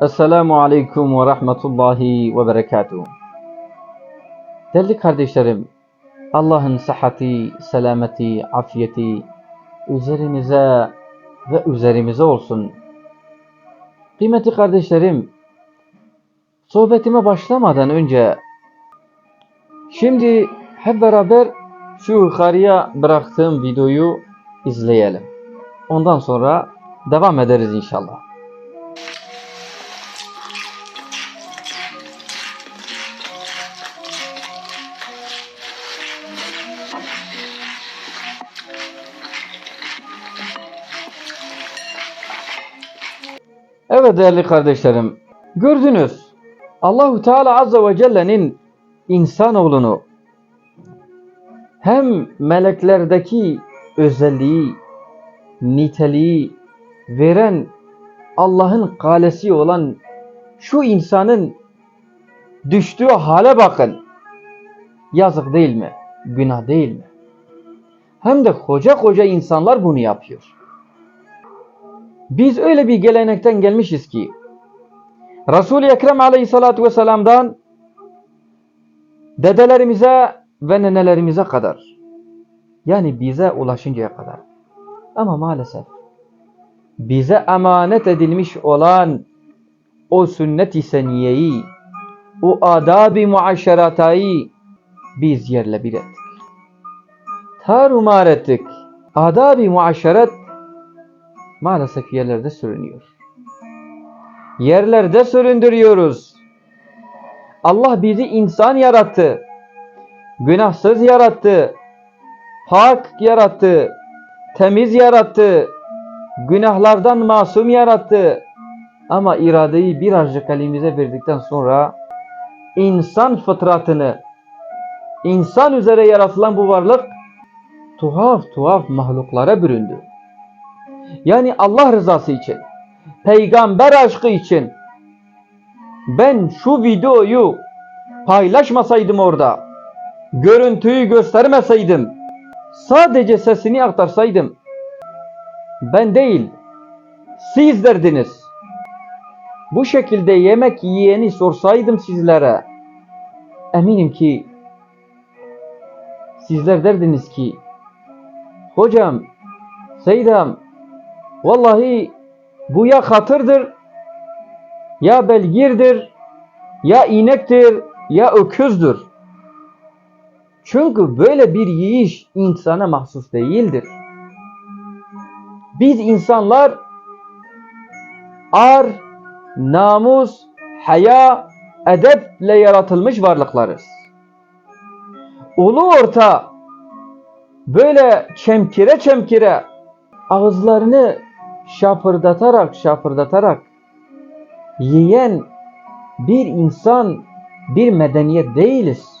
Esselamu Aleyküm ve Rahmetullahi ve Berekatuhu. Değerli kardeşlerim, Allah'ın sıhhati, selameti, afiyeti üzerinize ve üzerimize olsun. Kıymetli kardeşlerim, sohbetime başlamadan önce şimdi hep beraber şu yukarıya bıraktığım videoyu izleyelim. Ondan sonra devam ederiz inşallah. Evet değerli kardeşlerim, gördünüz Allahu Teala Azze ve Celle'nin insanoğlunu hem meleklerdeki özelliği, niteliği veren Allah'ın kalesi olan şu insanın düştüğü hale bakın. Yazık değil mi? Günah değil mi? Hem de koca koca insanlar bunu yapıyor. Biz öyle bir gelenekten gelmişiz ki Resul-i Ekrem aleyhissalatu vesselam'dan dedelerimize ve nenelerimize kadar yani bize ulaşıncaya kadar ama maalesef bize emanet edilmiş olan o sünnet-i seniyeyi o adab-ı muaşeratayı biz yerle bir ettik. Tarumar ettik. Adab-ı muaşeret maalesef yerlerde sürünüyor. Yerlerde süründürüyoruz. Allah bizi insan yarattı. Günahsız yarattı. Pak yarattı. Temiz yarattı. Günahlardan masum yarattı. Ama iradeyi birazcık elimize verdikten sonra insan fıtratını, insan üzere yaratılan bu varlık tuhaf tuhaf mahluklara büründü. Yani Allah rızası için, peygamber aşkı için ben şu videoyu paylaşmasaydım orada, görüntüyü göstermeseydim, sadece sesini aktarsaydım, ben değil, siz derdiniz. Bu şekilde yemek yiyeni sorsaydım sizlere, eminim ki sizler derdiniz ki, hocam, Seydam, Vallahi bu ya katırdır, ya belgirdir, ya inektir, ya öküzdür. Çünkü böyle bir yiyiş insana mahsus değildir. Biz insanlar ar, namus, haya, edeple yaratılmış varlıklarız. Ulu orta böyle çemkire çemkire ağızlarını şapırdatarak şapırdatarak yiyen bir insan, bir medeniyet değiliz.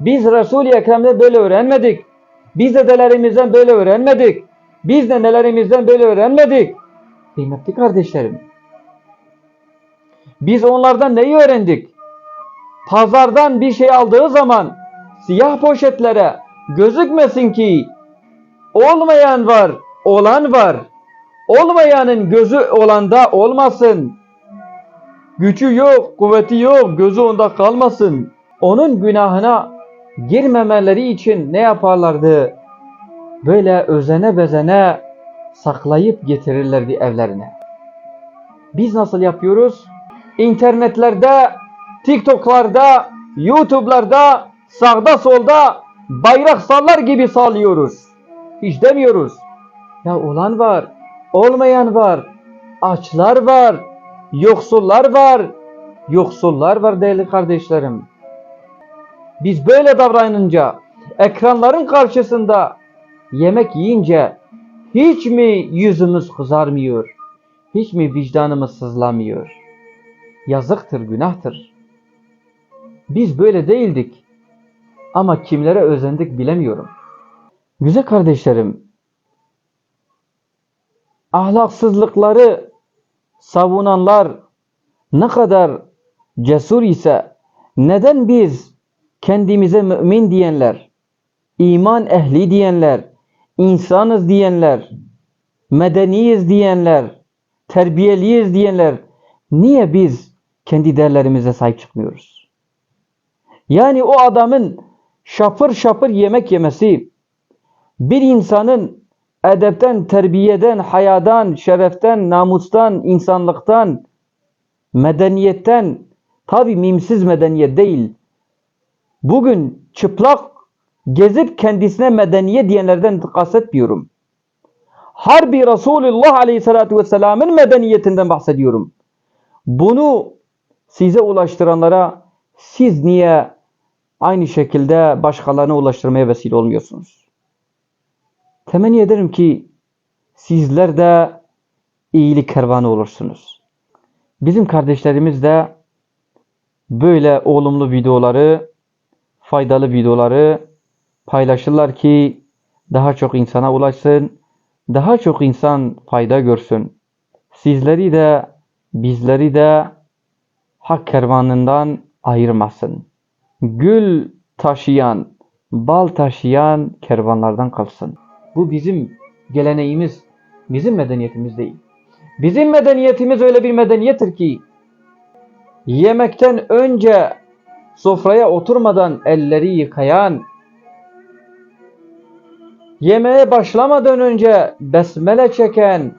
Biz Resul-i Ekrem'de böyle öğrenmedik. Biz dedelerimizden böyle öğrenmedik. Biz de nelerimizden böyle öğrenmedik. Kıymetli kardeşlerim. Biz onlardan neyi öğrendik? Pazardan bir şey aldığı zaman siyah poşetlere gözükmesin ki olmayan var, olan var. Olmayanın gözü olanda olmasın. Gücü yok, kuvveti yok, gözü onda kalmasın. Onun günahına girmemeleri için ne yaparlardı? Böyle özene bezene saklayıp getirirlerdi evlerine. Biz nasıl yapıyoruz? İnternetlerde, TikTok'larda, YouTube'larda, sağda solda bayrak sallar gibi sallıyoruz. Hiç demiyoruz. Ya olan var, olmayan var, açlar var, yoksullar var, yoksullar var değerli kardeşlerim. Biz böyle davranınca, ekranların karşısında yemek yiyince hiç mi yüzümüz kızarmıyor? Hiç mi vicdanımız sızlamıyor? Yazıktır, günahtır. Biz böyle değildik. Ama kimlere özendik bilemiyorum. Güzel kardeşlerim, ahlaksızlıkları savunanlar ne kadar cesur ise neden biz kendimize mümin diyenler, iman ehli diyenler, insanız diyenler, medeniyiz diyenler, terbiyeliyiz diyenler Niye biz kendi değerlerimize sahip çıkmıyoruz? Yani o adamın şapır şapır yemek yemesi, bir insanın edepten, terbiyeden, hayadan, şereften, namustan, insanlıktan, medeniyetten, tabi mimsiz medeniyet değil, bugün çıplak gezip kendisine medeniyet diyenlerden kastetmiyorum. Harbi Resulullah Aleyhisselatü Vesselam'ın medeniyetinden bahsediyorum. Bunu size ulaştıranlara siz niye aynı şekilde başkalarına ulaştırmaya vesile olmuyorsunuz? Temenni ederim ki sizler de iyilik kervanı olursunuz. Bizim kardeşlerimiz de böyle olumlu videoları, faydalı videoları paylaşırlar ki daha çok insana ulaşsın, daha çok insan fayda görsün. Sizleri de bizleri de hak kervanından ayırmasın. Gül taşıyan, bal taşıyan kervanlardan kalsın. Bu bizim geleneğimiz, bizim medeniyetimiz değil. Bizim medeniyetimiz öyle bir medeniyettir ki yemekten önce sofraya oturmadan elleri yıkayan, yemeğe başlamadan önce besmele çeken,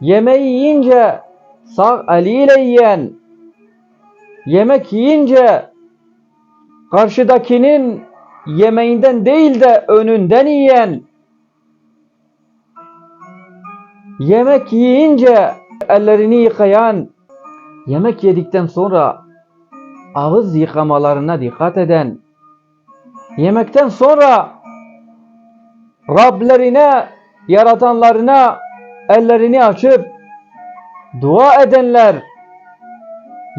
yemeği yiyince sağ eliyle yiyen, yemek yiyince karşıdakinin yemeğinden değil de önünden yiyen, yemek yiyince ellerini yıkayan, yemek yedikten sonra ağız yıkamalarına dikkat eden, yemekten sonra Rablerine, yaratanlarına ellerini açıp dua edenler,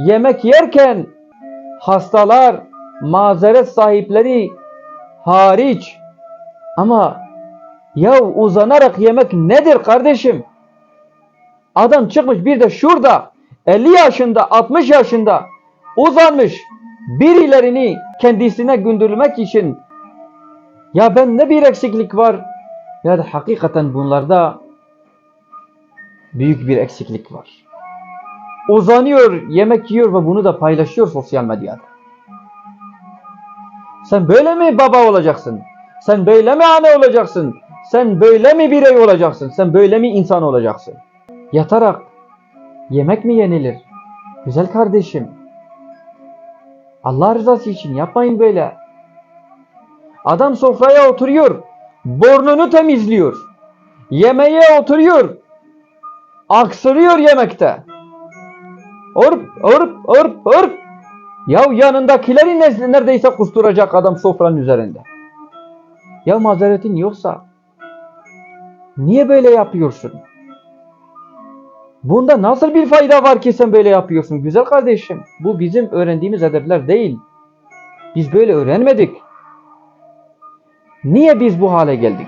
yemek yerken hastalar, mazeret sahipleri hariç ama ya uzanarak yemek nedir kardeşim? Adam çıkmış bir de şurada 50 yaşında 60 yaşında uzanmış birilerini kendisine gündürmek için ya ben ne bir eksiklik var ya da hakikaten bunlarda büyük bir eksiklik var. Uzanıyor, yemek yiyor ve bunu da paylaşıyor sosyal medyada. Sen böyle mi baba olacaksın? Sen böyle mi anne olacaksın? Sen böyle mi birey olacaksın? Sen böyle mi insan olacaksın? Yatarak yemek mi yenilir? Güzel kardeşim. Allah rızası için yapmayın böyle. Adam sofraya oturuyor. Burnunu temizliyor. Yemeğe oturuyor. Aksırıyor yemekte. Orp, orp, orp, orp. Ya yanındakileri ne- neredeyse kusturacak adam sofranın üzerinde. Ya mazeretin yoksa niye böyle yapıyorsun? Bunda nasıl bir fayda var ki sen böyle yapıyorsun güzel kardeşim? Bu bizim öğrendiğimiz edepler değil. Biz böyle öğrenmedik. Niye biz bu hale geldik?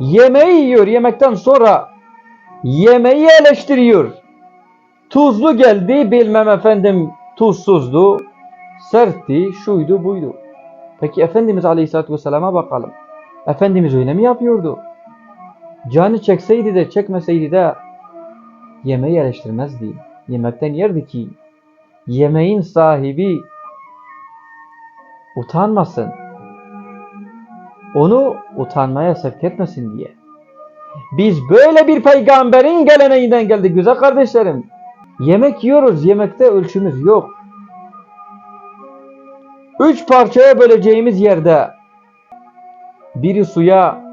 Yemeği yiyor yemekten sonra yemeği eleştiriyor. Tuzlu geldi bilmem efendim tuzsuzdu, sertti, şuydu buydu. Peki Efendimiz Aleyhisselatü Vesselam'a bakalım. Efendimiz öyle mi yapıyordu? Canı çekseydi de çekmeseydi de yemeği eleştirmezdi. Yemekten yerdi ki yemeğin sahibi utanmasın. Onu utanmaya sevk etmesin diye. Biz böyle bir peygamberin geleneğinden geldik güzel kardeşlerim. Yemek yiyoruz, yemekte ölçümüz yok. Üç parçaya böleceğimiz yerde biri suya,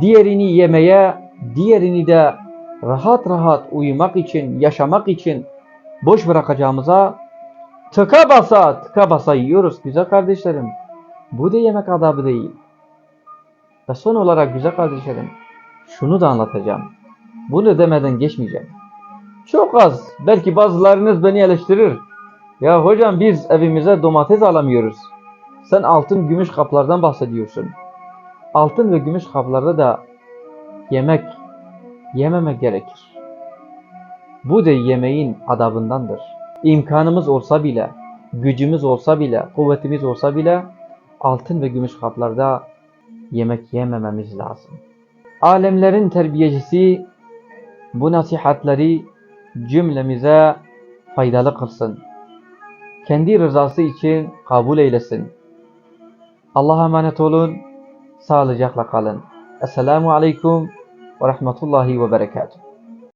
diğerini yemeye, diğerini de rahat rahat uyumak için, yaşamak için boş bırakacağımıza tıka basa tıka basa yiyoruz güzel kardeşlerim. Bu da yemek adabı değil. Ve son olarak güzel kardeşlerim şunu da anlatacağım. Bunu demeden geçmeyeceğim. Çok az. Belki bazılarınız beni eleştirir. Ya hocam biz evimize domates alamıyoruz. Sen altın gümüş kaplardan bahsediyorsun. Altın ve gümüş kaplarda da yemek yememek gerekir. Bu da yemeğin adabındandır. İmkanımız olsa bile, gücümüz olsa bile, kuvvetimiz olsa bile altın ve gümüş kaplarda yemek yemememiz lazım. Alemlerin terbiyecisi bu nasihatleri cümlemize faydalı kılsın. Kendi rızası için kabul eylesin. Allah'a emanet olun. Sağlıcakla kalın. Esselamu Aleyküm ve Rahmetullahi ve Berekatuhu.